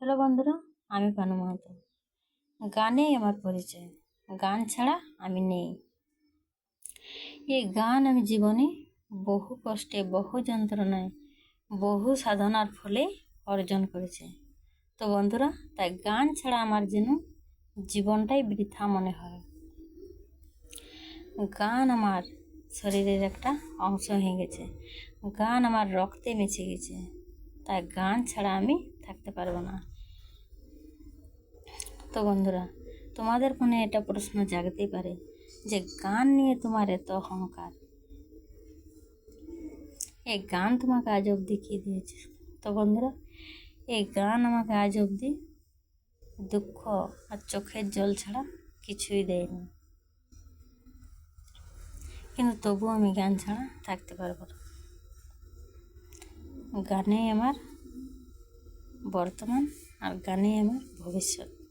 Hello বন্ধুরা, আমি পানু মাহাতো। গানেই আমার পরিচয়, গান ছাড়া আমি নেই। এই গান আমি জীবনে বহু কষ্টে, বহু যন্ত্রণায়, বহু সাধনার ফলে অর্জন করেছে। তো বন্ধুরা, তাই গান ছাড়া আমার যেন জীবনটাই বৃথা মনে হয়। গান আমার শরীরের একটা অংশ হয়ে গেছে। গান আমার রক্তে মিশে গেছে। তাই গান ছাড়া আমি থাকতে পারব না। তো বন্ধুরা, তোমাদের মনে এটা প্রশ্ন জাগতেই পারে যে গান নিয়ে তোমার এত অহংকার। এই গান তোমাকে আজ অবধি কী দিয়েছে? তো বন্ধুরা, এই গান আমাকে আজ অবধি দুঃখ আর চোখের জল ছাড়া কিছুই দেয়নি। কিন্তু তবুও আমি গান ছাড়া থাকতে পারব না। গানেই আমার বর্তমান আর গানে আমার ভবিষ্যৎ।